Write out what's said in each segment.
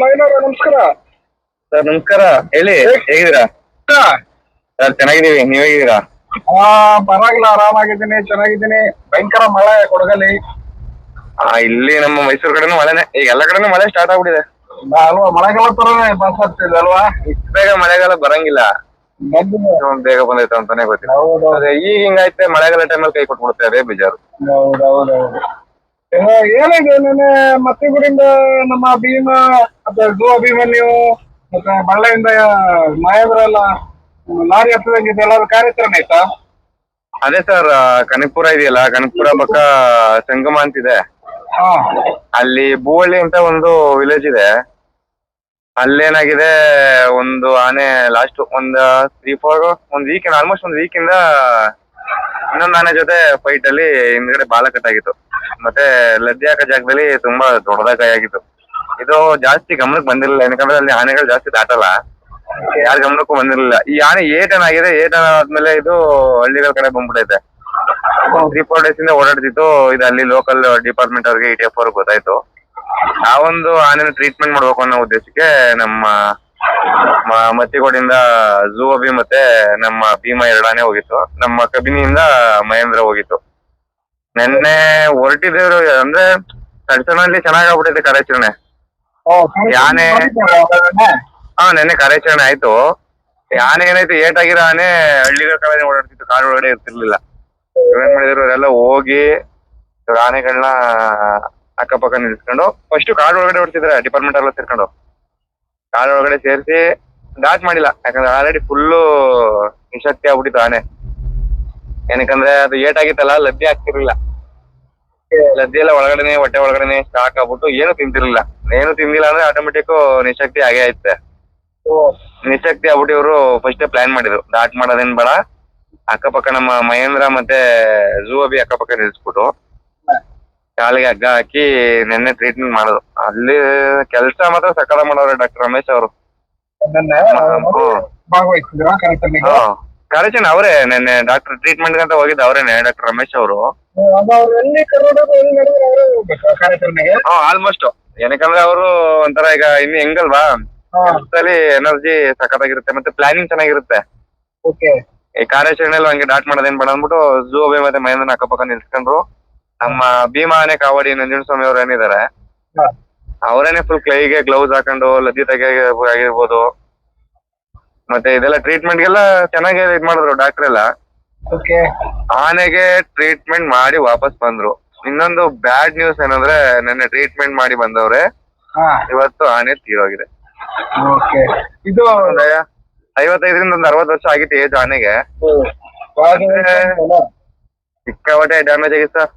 ನವೀನವ್ರ ನಮಸ್ಕಾರ. ಸರ್ ನಮಸ್ಕಾರ. ಹೇಳಿ ಹೇಗಿದ್ದೀರಾ? ಸರ್ ಚೆನ್ನಾಗಿದ್ದೀವಿ. ನೀವ್ ಹೇಗಿದ್ದೀರಾ? ಆ ಪರವಾಗಿಲ್ಲ ಆರಾಮಾಗಿದ್ದೀನಿ ಚೆನ್ನಾಗಿದ್ದೀನಿ. ಭಯಂಕರ ಮಳೆ ಕೊಡಗಲ್ಲಿ. ಆ, ಇಲ್ಲಿ ನಮ್ಮ ಮೈಸೂರು ಕಡೆನೂ ಮಳೆನೆ. ಈಗ ಎಲ್ಲ ಕಡೆನೂ ಮಳೆ ಸ್ಟಾರ್ಟ್ ಆಗ್ಬಿಟ್ಟಿದೆ. ಅಲ್ವಾ? ಮಳೆಗಾಲ ತರನೇ ಬರ್ತಿದೆ ಅಲ್ವಾ? ಇಷ್ಟು ಬೇಗ ಮಳೆಗಾಲ ಬರಂಗಿಲ್ಲ. ಬಂದಿದೆ. ಬೇಗ ಬಂದೈತೆ ಅಂತಾನೆ ಗೊತ್ತಿಲ್ಲ. ಹೌದು ಅದೇ ಈಗ ಹಿಂಗೈತೆ ಮಳೆಗಾಲ ಟೈಮಲ್ಲಿ ಕೈ ಕೊಟ್ಬಿಡುತ್ತೆ ಅದೇ ಬೇಜಾರು. ಏನಿದೆ ಮತ್ತೆ ಮತ್ತಿಗುಡಿಂದ ನಮ್ಮ ಭೀಮ ಮತ್ತೆ ಗೋ ಅಭಿಮನ್ಯು ಮತ್ತೆ ಬಳ್ಳೆಯಿಂದ ಮಹೇಂದ್ರ ಎಲ್ಲ ಲಾರಿ ಹತ್ತದಂಗಿದೆ ಎಲ್ಲಾದ್ರು ಕಾರ್ಯಕ್ರಮ ಆಯ್ತಾ? ಅದೇ ಸರ್ ಕನಕಪುರ ಇದೆಯಲ್ಲ ಕನಕಪುರ ಪಕ್ಕ ಸಂಗಮ ಅಂತಿದೆ ಹಾ. ಅಲ್ಲಿ ಬೂವಳ್ಳಿ ಅಂತ ಒಂದು ವಿಲೇಜ್ ಇದೆ. ಅಲ್ಲೇನಾಗಿದೆ ಒಂದು ಆನೆ ಲಾಸ್ಟ್ ಒಂದ್ ತ್ರೀ ಫೋರ್ ಒಂದ್ ವೀಕ್ ಆಲ್ಮೋಸ್ಟ್ ಒಂದ್ ವೀಕ್ ಇಂದ ಇನ್ನೊಂದ್ ಜೊತೆ ಫೈಟ್ ಅಲ್ಲಿ ಹಿಂದ್ಗಡೆ ಬಾಲ ಕಟ್ಟಾಗಿತ್ತು ಮತ್ತೆ ಲದ್ದಿ ಹಾಕೋ ಜಾಗದಲ್ಲಿ ತುಂಬಾ ದೊಡ್ಡದ ಕೈ ಆಗಿತ್ತು. ಇದು ಜಾಸ್ತಿ ಗಮನಕ್ಕೆ ಬಂದಿರಲಿಲ್ಲ. ಯಾಕಂದ್ರೆ ಅಲ್ಲಿ ಆನೆಗಳು ಜಾಸ್ತಿ ದಾಟಲ್ಲ. ಯಾರ ಗಮನಕ್ಕೂ ಬಂದಿರಲಿಲ್ಲ. ಈ ಆನೆ ಏಟನ್ ಆಗಿದೆ. ಏಟನ್ ಆದ್ಮೇಲೆ ಇದು ಹಳ್ಳಿಗಳ ಕಡೆ ಬಂದ್ಬಿಟ್ಟೈತೆ ತ್ರೀ ಫೋರ್ ಡೇಸ್ ಇಂದ ಓಡಾಡ್ತಿತ್ತು. ಇದು ಅಲ್ಲಿ ಲೋಕಲ್ ಡಿಪಾರ್ಟ್ಮೆಂಟ್ ಅವ್ರಿಗೆ ಇ ಟಿ ಎಫ್ ಅವ್ರಿಗೆ ಗೊತ್ತಾಯ್ತು. ಆ ಒಂದು ಆನೆನ ಟ್ರೀಟ್ಮೆಂಟ್ ಮಾಡ್ಬೇಕು ಅನ್ನೋ ಉದ್ದೇಶಕ್ಕೆ ನಮ್ಮ ಮತ್ತಿಗೋಡಿಂದ ಝೂ ಅಭಿ ಮತ್ತೆ ನಮ್ಮ ಭೀಮಾ ಎರಡಾನೇ ಹೋಗಿತ್ತು. ನಮ್ಮ ಕಬಿನಿಯಿಂದ ಮಹೇಂದ್ರ ಹೋಗಿತ್ತು. ನಿನ್ನೆ ಹೊರಟಿದ್ರು ಅಂದ್ರೆ ಕಡಿಸಲ್ಲಿ ಚೆನ್ನಾಗ್ ಆಗ್ಬಿಟ್ಟೈತೆ ಕಾರ್ಯಾಚರಣೆ ಯಾನೆ-? ಹಾ ನೆನ್ನೆ ಕಾರ್ಯಾಚರಣೆ ಆಯ್ತು. ಯಾನೆ ಆನೆ ಏನಾಯ್ತು ಆಗಿರೋ ಆನೆ ಹಳ್ಳಿಗಳ ಕಡೆ ಓಡಾಡ್ತಿತ್ತು. ಕಾರ್ ಒಳಗಡೆ ಇರ್ತಿರ್ಲಿಲ್ಲ. ಇವ್ರೇನ್ ಮಾಡಿದ್ರು ಅವರೆಲ್ಲ ಹೋಗಿ ಆನೆಗಳನ್ನ ಅಕ್ಕಪಕ್ಕ ನಿಲ್ಸ್ಕೊಂಡು ಫಸ್ಟ್ ಕಾರ್ ಒಳಗಡೆ ಓಡ್ತಿದ್ರೆ ಡಿಪಾರ್ಟ್ಮೆಂಟ್ ಎಲ್ಲ ಸೇರ್ಕೊಂಡು. ಕಾಡು ಒಳಗಡೆ ಸೇರಿಸಿ ದಾಟ್ ಮಾಡಿಲ್ಲ. ಯಾಕಂದ್ರೆ ಆಲ್ರೆಡಿ ಫುಲ್ಲು ನಿಶಕ್ತಿ ಆಗ್ಬಿಟ್ಟಿತ್ತು ಆನೆ. ಏನಕ್ಕಂದ್ರೆ ಅದು ಏಟ್ ಆಗಿತ್ತಲ್ಲ ಲದ್ದಿ ಆಗ್ತಿರ್ಲಿಲ್ಲ ಲದ್ದಿ ಎಲ್ಲ ಒಳಗಡೆನೆ, ಹೊಟ್ಟೆ ಒಳಗಡೆನೆ ಸ್ಟಾಕ್ ಆಗ್ಬಿಟ್ಟು ಏನು ತಿಂತಿರ್ಲಿಲ್ಲ. ಏನು ತಿಂದಿಲ್ಲ ಅಂದ್ರೆ ಆಟೋಮೆಟಿಕ್ ನಿಶಕ್ತಿ ಆಗೇ ಐತೆ. ನಿಶಕ್ತಿ ಆಗ್ಬಿಟ್ಟು ಇವರು ಫಸ್ಟ್ ಪ್ಲಾನ್ ಮಾಡಿದ್ರು. ಡಾಟ್ ಮಾಡೋದೇನ್ ಬೇಡ. ಅಕ್ಕಪಕ್ಕ ನಮ್ಮ ಮಹೇಂದ್ರ ಮತ್ತೆ ಝೂ ಅಭಿ ಅಕ್ಕಪಕ್ಕ ನಿಲ್ಸ್ಬಿಟ್ಟು ಕಾಲಿಗೆ ಹಗ್ಗ ಹಾಕಿ ನೆನ್ನೆ ಟ್ರೀಟ್ಮೆಂಟ್ ಮಾಡೋದು. ಅಲ್ಲಿ ಕೆಲಸ ಮಾತ್ರ ಸಕಾಲ ಮಾಡೋರೆ ಡಾಕ್ಟರ್ ರಮೇಶ್ ಅವರು. ಕಾರ್ಯಾಚರಣೆ ಅವರೇ ನೆನ್ನೆ ಡಾಕ್ಟರ್ ಟ್ರೀಟ್ಮೆಂಟ್ ಅಂತ ಹೋಗಿದ್ದು ಅವರೇನೆ ಡಾಕ್ಟರ್ ರಮೇಶ್ ಅವರು. ಆಲ್ಮೋಸ್ಟ್ ಏನಕ್ಕಂದ್ರೆ ಅವರು ಒಂಥರ ಈಗ ಇನ್ನು ಹೆಂಗಲ್ವಾ? ಕೆಲಸದಲ್ಲಿ ಎನರ್ಜಿ ಸಖತ್ತಾಗಿರುತ್ತೆ ಮತ್ತೆ ಪ್ಲಾನಿಂಗ್ ಚೆನ್ನಾಗಿರುತ್ತೆ. ಈ ಕಾರ್ಯಾಚರಣೆಯಲ್ಲಿ ಹಂಗೆ ಡಾಟ್ ಮಾಡೋದೇನ್ ಬೇಡ ಅಂದ್ಬಿಟ್ಟು ಝೂ ಅಭಿ ಮತ್ತೆ ಮಹೇಂದ್ರನ ಅಕ್ಕಪಕ್ಕ ನಿಲ್ಸ್ಕೊಂಡ್ರು. ನಮ್ಮ ಭೀಮಾ ಆನೆ ಕಾವಡಿ ನಂಜುಂಡ ಸ್ವಾಮಿ ಅವ್ರು ಏನಿದ್ದಾರೆ ಅವರೇನೆ ಫುಲ್ ಕ್ಲೈಗೆ ಗ್ಲೌಸ್ ಹಾಕೊಂಡು ಲದ್ದಿ ತೆಗಿ ಆಗಿರ್ಬೋದು. ಮತ್ತೆ ಇದೆಲ್ಲ ಟ್ರೀಟ್ಮೆಂಟ್ ಗೆಲ್ಲ ಚೆನ್ನಾಗಿ ಇದ್ ಮಾಡಿದ್ರು ಡಾಕ್ಟರ್ ಎಲ್ಲ. ಆನೆಗೆ ಟ್ರೀಟ್ಮೆಂಟ್ ಮಾಡಿ ವಾಪಸ್ ಬಂದ್ರು. ಇನ್ನೊಂದು ಬ್ಯಾಡ್ ನ್ಯೂಸ್ ಏನಂದ್ರೆ ನೆನ್ನೆ ಟ್ರೀಟ್ಮೆಂಟ್ ಮಾಡಿ ಬಂದವ್ರೆ. ಇವತ್ತು ಆನೆ ತೀರೋಗಿದೆ. ಇದು ಐವತ್ತೈದರಿಂದ ಒಂದು ಅರವತ್ತು ವರ್ಷ ಆಗಿತ್ತು ಏಜ್ ಆನೆಗೆ? ಸಿಕ್ಕಾಪಟ್ಟೆ ಡ್ಯಾಮೇಜ್ ಆಗಿತ್ತು? ಸರ್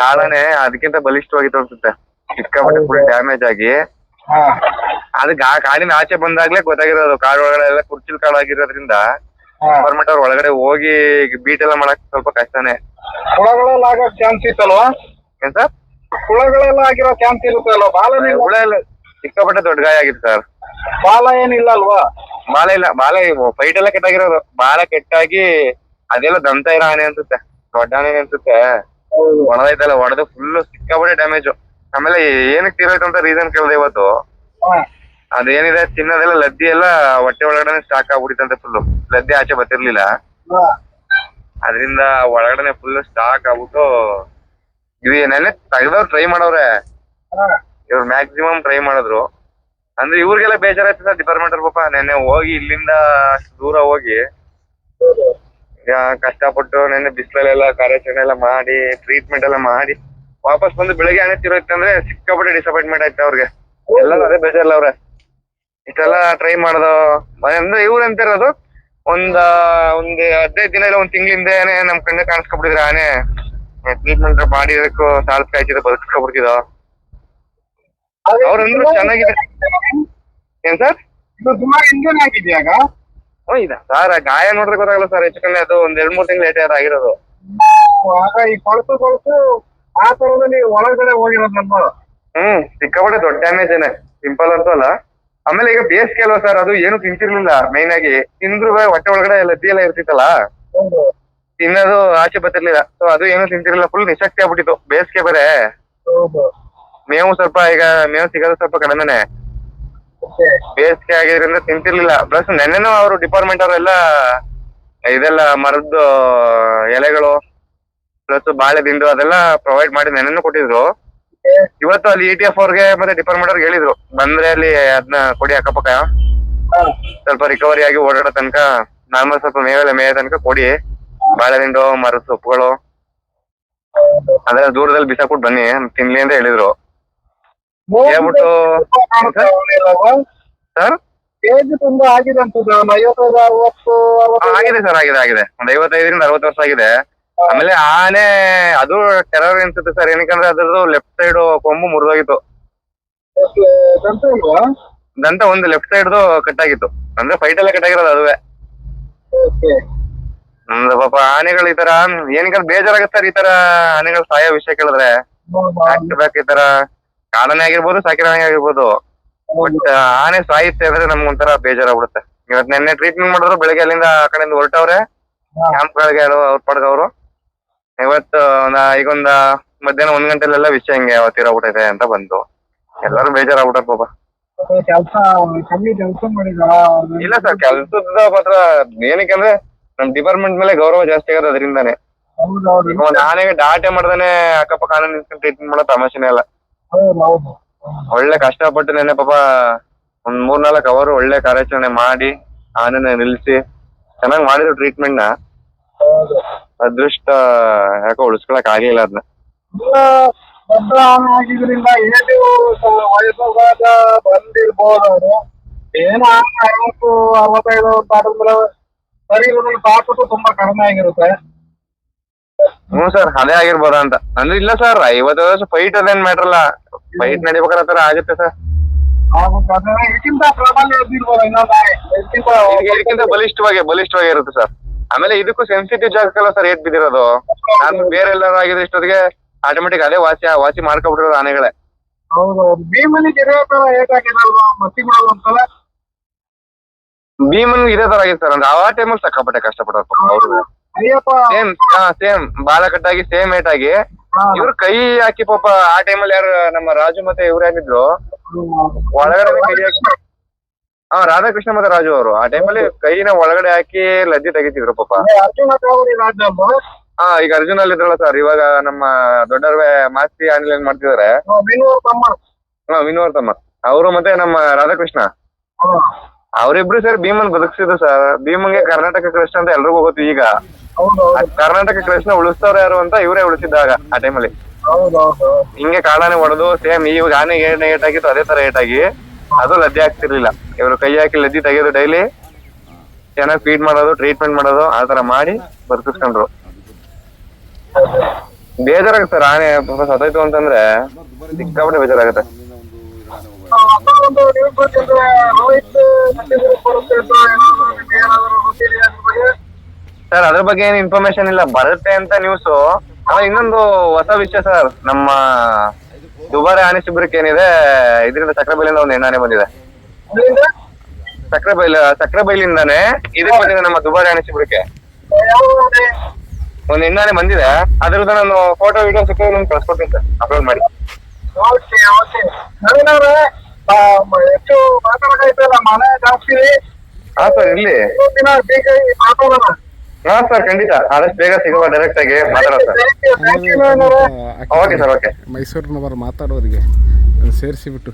ಕಾಲನೆ ಅದಕ್ಕಿಂತ ಬಲಿಷ್ಠವಾಗಿ ಅನ್ಸುತ್ತೆ. ಸಿಕ್ಕಾಪಟ್ಟೆ ಫುಲ್ ಡ್ಯಾಮೇಜ್ ಆಗಿ. ಅದಕ್ಕೆ ಆ ಕಾಡಿನ ಆಚೆ ಬಂದಾಗ್ಲೇ ಗೊತ್ತಾಗಿರೋದು ಕಾಡು ಒಳಗಡೆ ಎಲ್ಲ ಕುರ್ಚಿಲ್ ಕಾಡು ಆಗಿರೋದ್ರಿಂದ ಗವರ್ಮೆಂಟ್ ಅವ್ರ ಒಳಗಡೆ ಹೋಗಿ ಬೀಟ್ ಎಲ್ಲ ಮಾಡಕ್ ಸ್ವಲ್ಪ ಕಷ್ಟನೇ. ಹುಳಗಳೆಲ್ಲ ಆಗೋ ಚಾನ್ಸ್ ಇತ್ತಲ್ವಾ? ಏನ್ ಸರ್? ಹುಳಗಳೆಲ್ಲ ಆಗಿರೋ ಚಾನ್ಸ್ ಇರುತ್ತೆ ಅಲ್ವಾ? ಹುಳ ಎಲ್ಲ ಸಿಕ್ಕಾಪಟ್ಟೆ ದೊಡ್ಡ ಗಾಯ ಆಗಿತ್ತು ಸರ್. ಬಾಲ ಏನಿಲ್ಲ ಅಲ್ವಾ? ಬಾಲ ಇಲ್ಲ. ಬಾಲ ಫೈಟ್ ಎಲ್ಲ ಕೆಟ್ಟಾಗಿರೋದು. ಬಾಲ ಕೆಟ್ಟಾಗಿ ಅದೆಲ್ಲ ದಂತ ಇರೋ ಆನೆ ಅನ್ಸುತ್ತೆ. ದೊಡ್ಡ ಆನೆ ಅನ್ಸುತ್ತೆ. ಹೌದು ಒಡೆದು ಫುಲ್ ಸಿಕ್ಕಾಪಟ್ಟೆ ಡ್ಯಾಮೇಜ್ ಆಮೇಲೆ ಏನಕ್ಕೆ ತೀರೋಯ್ತು ಅಂತ ರೀಸನ್ ಕೇಳಿದೆ ಇವತ್ತು? ಅದೇನಿದೆ ತಿನ್ನೋದೆಲ್ಲ ಲದ್ದಿ ಎಲ್ಲ ಹೊಟ್ಟೆ ಒಳಗಡೆ ಸ್ಟಾಕ್ ಆಗ್ಬಿಟ್ಟಿತ್ತಂತೆ ಫುಲ್ ಲದ್ದಿ ಆಚೆ ಬರ್ತಿರ್ಲಿಲ್ಲ. ಅದರಿಂದ ಒಳಗಡೆ ಫುಲ್ ಸ್ಟಾಕ್ ಆಗ್ಬಿಟ್ಟು ಇದು ನೆನ್ನೆ ತೆಗ್ದವ್ರು ಟ್ರೈ ಮಾಡವ್ರೆ. ಇವ್ರು ಮ್ಯಾಕ್ಸಿಮಮ್ ಟ್ರೈ ಮಾಡಿದ್ರು. ಅಂದ್ರೆ ಇವ್ರಿಗೆಲ್ಲ ಬೇಜಾರಾಯ್ತು ಸರ್ ಡಿಪಾರ್ಟ್ಮೆಂಟ್ ಪಾಪ. ನೆನ್ನೆ ಹೋಗಿ ಇಲ್ಲಿಂದ ದೂರ ಹೋಗಿ. ಕಷ್ಟಪಟ್ಟು ನೆನ್ನೆ ಬಿಸಿಲಲ್ಲೆಲ್ಲ ಕಾರ್ಯಾಚರಣೆ ಎಲ್ಲ ಮಾಡಿ ಟ್ರೀಟ್ಮೆಂಟ್ ಎಲ್ಲ ಮಾಡಿ ವಾಪಸ್ ಬಂದು ಬೆಳಿಗ್ಗೆ ಅಂದ್ರೆ ಸಿಕ್ಕಾಪಟ್ಟೆ ಡಿಸಪಾಯಿಂಟ್ಮೆಂಟ್ ಆಯ್ತು ಅವ್ರಿಗೆ. ಎಲ್ಲರೂ ಅದೇ ಬೇಜಾರಲ್ಲ ಅವ್ರೆ. ಇಷ್ಟೆಲ್ಲ ಟ್ರೈ ಮಾಡೋದು ಅಂದ್ರೆ ಇವ್ರು ಅಂತಿರೋದು ಒಂದ್ ಒಂದ್ ಹದಿನೈದು ದಿನ ಇಲ್ಲ ಒಂದ್ ತಿಂಗಳಿಂದೇನೆ ನಮ್ ಕಣ್ಣೆ ಕಾಣಿಸ್ಕೊಬಿಟ್ಟಿದ್ರೆ ಆನೆ. ಟ್ರೀಟ್ಮೆಂಟ್ ಮಾಡಿದಕ್ಕೂ ಸಾಲ್ಸ್ ಕಾಯ್ತಿದೆ ಬದುಕ್ಸ್ಕೊಬಿಡ್ತಿದೋ ಅದೇ ಅವ್ರಂದ್ರು ಚೆನ್ನಾಗಿದೆ. ಏನ್ ಸರ್? ಇದು ಸುಮಾರು ಇಂಜನ್ ಆಗಿದ್ಯಾಗ ಇದೆ. ಸರ್ ಗಾಯ ನೋಡ್ರಿ ಗೊತ್ತಾಗಲ್ಲ ಸರ್ ಹೆಚ್ಚು ಕಮ್ಮಿ ಅದು ಒಂದ್ ಎರಡ್ ಮೂರ್ ತಿಂಗಳು ಲೇಟ್ ಆಗಿರೋದು. ಆಗ ಈ ಕೊಳತು ಕೊಳತು ಆ ತರದಲ್ಲಿ ಒಳಗಡೆ ಹೋಗಿರೋದು ನಮ್ಮ ಹ್ಮ್ ಸಿಕ್ಕಾಪಟ್ಟೆ ದೊಡ್ಡ ಡ್ಯಾಮೇಜ್ ಏನೆ. ಸಿಂಪಲ್ ಅಂತೂ ಅಲ್ಲ. ಆಮೇಲೆ ಈಗ ಬೇಸಿಗೆ ಅಲ್ವಾ ಸರ್ ಅದು ಏನು ತಿಂತಿರ್ಲಿಲ್ಲ ಮೈನ್ ಆಗಿ. ತಿಂದ್ರು ಹೊಟ್ಟೆ ಒಳಗಡೆ ಎಲ್ಲ ಎಲ್ಲ ಇರ್ತಿತ್ತಲ್ಲ? ತಿನ್ನೋದು ಆಚೆ ಬರ್ತಿರ್ಲಿಲ್ಲ. ಸೊ ಅದು ಏನು ತಿಂತಿರ್ಲಿಲ್ಲ ಫುಲ್ ನಿಶಕ್ತಿ ಆಗ್ಬಿಟ್ಟಿತ್ತು. ಬೇಸಿಗೆ ಬೇರೆ. ಮೇವು ಸ್ವಲ್ಪ ಈಗ ಮೇವು ಸಿಗೋದು ಸ್ವಲ್ಪ ಕಡಿಮೆನೆ. ಬೇಸಿಗೆ ಆಗಿದ್ರಿಂದ ತಿಂತಿರ್ಲಿಲ್ಲ. ಪ್ಲಸ್ ನೆನ್ನೆನು ಅವರು ಡಿಪಾರ್ಟ್ಮೆಂಟ್ ಅವರೆಲ್ಲ ಇದೆಲ್ಲ ಮರದ್ದು ಎಲೆಗಳು ಪ್ಲಸ್ ಬಾಳೆ ದಿಂಡು ಅದೆಲ್ಲ ಪ್ರೊವೈಡ್ ಮಾಡಿ ನೆನ್ನೆನೂ ಕೊಟ್ಟಿದ್ರು. ಇವತ್ತು ಅಲ್ಲಿ ಇ ಟಿ ಎಫ್ ಅವ್ರಿಗೆ ಮತ್ತೆ ಡಿಪಾರ್ಟ್ಮೆಂಟ್ ಅವ್ರಿಗೆ ಹೇಳಿದ್ರು. ಬಂದ್ರೆ ಅಲ್ಲಿ ಅದನ್ನ ಕೊಡಿ ಅಕ್ಕಪಕ್ಕ. ಸ್ವಲ್ಪ ರಿಕವರಿ ಆಗಿ ಓಡಾಡೋ ತನಕ ನಾರ್ಮಲ್ ಸ್ವಲ್ಪ ಮೇವೆಲ್ಲ ಮೇಯ ತನಕ ಕೊಡಿ. ಬಾಳೆ ದಿಂಡು ಮರದ ಸೊಪ್ಪುಗಳು. ಅದೆಲ್ಲ ದೂರದಲ್ಲಿ ಬಿಸಾಕ್ಬಿಟ್ಟು ಬನ್ನಿ ತಿನ್ಲಿ ಅಂತ ಹೇಳಿದ್ರು. ಹೇಳ್ಬಿಟ್ಟು ಸರ್? ಏಜ್ ತುಂಬಾ ಆಗಿದೆ ಅನ್ಸುತ್ತೆ ಒಂದು ಐವತ್ತೈದು ಅರವತ್ತು ಆಗಿದೆ ಸರ್ ಆಗಿದೆ ಆಗಿದೆ. ಒಂದ್ ಐವತ್ತೈದರಿಂದ ಅರವತ್ತು ವರ್ಷ ಆಗಿದೆ. ಆಮೇಲೆ ಆನೆ ಅದು ಟೆರರ್ ಅನ್ಸುತ್ತೆ ಸರ್. ಏನಕ್ಕಂದ್ರೆ ಅದ್ರದ್ದು ಲೆಫ್ಟ್ ಸೈಡ್ ಕೊಂಬು ಮುರಿದೋಗಿತ್ತು. ದಂತ ಇಲ್ವಾ? ದಂತ ಒಂದು ಲೆಫ್ಟ್ ಸೈಡ್ದು ಕಟ್ ಆಗಿತ್ತು ಅಂದ್ರೆ ಫೈಟ್ ಎಲ್ಲ ಕಟ್ ಆಗಿರೋದು ಅದುವೆ. ಓಕೆ. ನಮ್ದು ಪಾಪ ಆನೆಗಳು ಈ ತರ ಏನಕ್ಕಂದ್ರೆ ಬೇಜಾರಾಗುತ್ತೆ ಸರ್ ಈ ತರ ಆನೆಗಳು ಸಾಯೋ ವಿಷಯ ಕೇಳಿದ್ರೆ. ಬ್ಯಾಕ್ ಈ ತರ. ಕಾಡನೆ ಆಗಿರ್ಬೋದು ಸಾಕಿರಾನೆ ಆಗಿರ್ಬೋದು. ಬಟ್ ಆನೆ ಸಾಯುತ್ತೆ ಅಂದ್ರೆ ನಮ್ಗೆ ಒಂಥರ ಬೇಜಾರಾಗ್ಬಿಡುತ್ತೆ. ಇವತ್ ನೆನ್ನೆ ಟ್ರೀಟ್ಮೆಂಟ್ ಮಾಡಿದ್ರು ಬೆಳಗ್ಗೆ ಅಲ್ಲಿಂದ ಆ ಕಡೆಯಿಂದ ಹೊರಟವ್ರೆ. ಕ್ಯಾಂಪ್ ಗಳಿಗೆ ಅವ್ರ. ಪಡ್ದವ್ರು ಇವತ್ತು ಒಂದ ಈಗೊಂದ ಮಧ್ಯಾಹ್ನ ಒಂದ್ ಗಂಟೆಲೆಲ್ಲ ವಿಷಯ ಹಿಂಗೆ ತೀರೋಗ್ಬಿಟ್ಟೈತೆ ಅಂತ ಬಂತು ಎಲ್ಲರೂ ಬೇಜಾರಾಗ್ಬಿಟ್ಟಾರ ಪಾಪ. ಕೆಲಸ ಕಮ್ಮಿ ಕೆಲಸ ಮಾಡಿದ ಇಲ್ಲ ಸರ್ ಕೆಲ್ಸದ ಮಾತ್ರ ಏನಕ್ಕಂದ್ರೆ ನಮ್ ಡಿಪಾರ್ಟ್ಮೆಂಟ್ ಮೇಲೆ ಗೌರವ ಜಾಸ್ತಿ ಆಗೋದು ಅದರಿಂದಾನೆ. ಆನೆಗೆ ಡಾಟೆ ಮಾಡ್ದಾನೆ ಅಕ್ಕಪಕ್ಕ ಆನೆ ನಿಂತ್ಕೊಂಡು ಟ್ರೀಟ್ಮೆಂಟ್ ಮಾಡೋ ತಮಾಷೆನೇ ಇಲ್ಲ ಹೌದು ಒಳ್ಳೆ ಕಷ್ಟಪಟ್ಟು ನೆನೆ ಪಾಪ ಒಂದ್ ಮೂರ್ನಾಲ್ಕು ಅವರು ಒಳ್ಳೆ ಕಾರ್ಯಾಚರಣೆ ಮಾಡಿ ಆನೆನ ನಿಲ್ಸಿ ಚೆನ್ನಾಗ್ ಮಾಡಿದ್ರು ಟ್ರೀಟ್ಮೆಂಟ್ನ. ಹೌದು. ಅದೃಷ್ಟ ಯಾಕೋ ಉಳಿಸ್ಕೊಳಕ್ ಆಗ್ಲಿಲ್ಲ ಅದನ್ನ ಹ್ಮ್ ದೊಡ್ಡ ಆನೆ ಆಗಿದ್ರಿಂದ ಏಟು ವಯಸ್ಸಾಗ ಬಂದಿರ್ಬೋದು ಅವರು. ಏನೋ ಆನೆ ಅರವತ್ತು ಅರವತ್ತೈದು ದಾಟದ ಮೇಲೆ ಶರೀರದಲ್ಲಿ ತಾಕತ್ತು ತುಂಬಾ ಕಡಿಮೆ ಆಗಿರುತ್ತೆ. ಹ್ಞೂ ಸರ್ ಅದೇ ಆಗಿರ್ಬೋದ ಅಂತ. ಅಂದ್ರೆ ಇಲ್ಲ ಸರ್ ಐವತ್ತು ವರ್ಷ ಫೈಟ್ ಅದೇನ್ ಮ್ಯಾಟ್ರ್ ಅಲ್ಲ. ಫೈಟ್ ನಡಿಬೇಕಾದ್ರೆ ಆಗುತ್ತೆ ಸರ್. ಇದಕ್ಕಿಂತ ಪ್ರಾಬಲ್ಯ ಇದ್ದಿರ್ಬೋದು ಇನ್ನೊಂದು ಆನೆ ಇದಕ್ಕಿಂತ ಇದಕ್ಕಿಂತ ಬಲಿಷ್ಠವಾಗಿ ಬಲಿಷ್ಠವಾಗಿ ಇರುತ್ತೆ ಸರ್. ಆಮೇಲೆ ಇದಕ್ಕೂ ಸೆನ್ಸಿಟಿವ್ ಜಾಗಕ್ಕೆಲ್ಲ ಸರ್ ಏಟ್ ಬಿದ್ದಿರೋದು. ನಾನು ಬೇರೆ ಎಲ್ಲರೂ ಆಗಿದ್ರೆ ಇಷ್ಟೊತ್ತಿಗೆ ಆಟೋಮೆಟಿಕ್ ಅದೇ ವಾಸಿ ವಾಸಿ ಮಾಡ್ಕೊಬಿಟ್ಟಿರೋದು ಆನೆಗಳೇ. ಹೌದು ತರ ಮತ್ತಿಗಳು ಒಂದ್ಸಲ ಭೀಮನ್ ಇದೇ ತರ ಆಗಿದೆ ಸರ್. ಅಂದ್ರೆ ಆ ಟೈಮ್ ಸಿಕ್ಕಾಪಟ್ಟೆ ಕಷ್ಟಪಟ್ಟರು ಅವರು. ಸೇಮ್ ಸೇಮ್ ಸೇಮ್ ಬಾಲ ಕಟ್ಟಾಗಿ ಸೇಮ್ ಏಟ್ ಆಗಿ ಹಾ. ಇವ್ರು ಕೈ ಹಾಕಿ ಪಾಪ ಆ ಟೈಮಲ್ಲಿ ಯಾರು ನಮ್ಮ ರಾಜು ಮತ್ತೆ ಇವ್ರು ಏನಿದ್ರು. ಒಳಗಡೆ ಕೈ ಹಾಕಿ ಹಾ ರಾಧಾಕೃಷ್ಣ ಮತ್ತೆ ರಾಜು ಅವರು. ಆ ಟೈಮಲ್ಲಿ ಕೈನ ಒಳಗಡೆ ಹಾಕಿ ಲದ್ದಿ ತೆಗಿತಿದ್ರು ಪಾಪ. ಹಾ ಈಗ ಅರ್ಜುನ್ ಅಲ್ಲಿ ಇದ್ರಲ್ಲ ಸರ್ ಇವಾಗ ನಮ್ಮ ದೊಡ್ಡರ್ವೆ ಮಾಸ್ತಿ ಆನ್ಲೈನ್ ಮಾಡ್ತಿದಾರೆ. ಬಿನ್ನೂರು ತಮ್ಮ. ಹಾ ವಿನೋರ್ ತಮ್ಮ. ಅವರು ಮತ್ತೆ ನಮ್ಮ ರಾಧಾಕೃಷ್ಣ. ಅವರಿಬ್ರು ಸರ್ ಭೀಮನ್ ಬದುಕ್ಸಿದ್ರು ಸರ್ ಭೀಮಂಗೆ ಕರ್ನಾಟಕ ಕೃಷ್ಣ ಅಂತ ಎಲ್ರಿಗೂ ಗೊತ್ತು ಈಗ. ಆ ಕರ್ನಾಟಕ ಕೃಷ್ಣ ಉಳಿಸ್ತವ್ರು ಯಾರು ಅಂತ ಇವರೇ ಉಳಿಸಿದ್ದಾಗ ಆ ಟೈಮಲ್ಲಿ ಹೌದೌದು. ಹಿಂಗೆ ಕಾಡಾನೆ ಹೊಡೆದು ಸೇಮ್ ಇವಾಗ ಆನೆ ಏನ್ ಏಟ್ ಆಗಿತ್ತು ಅದೇ ತರ ಏಟ್ ಆಗಿ ಅದು ಲದ್ದೆ ಆಗ್ತಿರ್ಲಿಲ್ಲ. ಇವರು ಕೈ ಹಾಕಿ ಲದ್ದಿ ತೆಗೆಯೋದು ಡೈಲಿ ಚೆನ್ನಾಗಿ ಫೀಡ್ ಮಾಡೋದು ಟ್ರೀಟ್ಮೆಂಟ್ ಮಾಡೋದು ಆ ತರ ಮಾಡಿ ಬರ್ತಿಸ್ಕೊಂಡ್ರು ಬೇಜಾರಾಗುತ್ತೆ ಸರ್ ಆನೆ ಪಾಪ ಸತ್ತೋಯ್ತು ಅಂತಂದ್ರೆ ಸಿಕ್ಕಾಪಟ್ಟೆ ಬೇಜಾರಾಗುತ್ತೆ. ಸರ್ ಅದ್ರ ಬಗ್ಗೆ ಏನ್ ಇನ್ಫಾರ್ಮೇಶನ್ ಇಲ್ಲ. ಬರುತ್ತೆ ಅಂತ ನ್ಯೂಸ್ ಆಮೇಲೆ ಇನ್ನೊಂದು ಹೊಸ ವಿಷಯ ಸರ್ ನಮ್ಮ ದುಬಾರಿ ಆನೆ ಶಿಬಿರಕ್ಕೆ ಏನಿದೆ, ಇದರಿಂದ ಸಕ್ರೆಬೈಲಿಂದ ಒಂದು ಹೆಣ್ಣಾನೆ ಬಂದಿದೆ. ಸಕ್ಕರೆ ಬೈಲ್ ಸಕ್ಕರೆ ಬೈಲಿಂದಾನೆ ಇದಕ್ಕೆ ಬಂದಿದೆ ನಮ್ಮ ದುಬಾರಿ ಆನೆ ಶಿಬಿರಕ್ಕೆ. ಒಂದು ಎಣ್ಣಾನೆ ಬಂದಿದೆ. ಅದ್ರದ್ದು ನಾನು ಫೋಟೋ ವಿಡಿಯೋ ಸಿಕ್ಕ ನಿಮ್ಗೆ ಕಳ್ಸ್ಕೊಡ್ತೀನಿ ಸರ್ ಅಪ್ಲೋಡ್ ಮಾಡಿ. ಓಕೆ ಓಕೆ ಹೆಚ್ಚು ಮಾತಾಡೋಕಾಯ್ತಲ್ಲ ಮಳೆ ಜಾಸ್ತಿ. ಹಾ ಸರ್ ಇಲ್ಲಿ ದಿನ ಬೇಗ ಮಾತಾಡೋಣ. ಹಾ ಸರ್ ಖಂಡಿತ. ಆದಷ್ಟು ಬೇಗ ಸಿಗುವ ಡೈರೆಕ್ಟ್ ಆಗಿ ಮಾತಾಡೋಣ ಸರ್. ಓಕೆ ಸರ್ ಓಕೆ ಮೈಸೂರಿನವರು ಮಾತಾಡೋರಿಗೆ ಸೇರಿಸಿಬಿಟ್ಟು.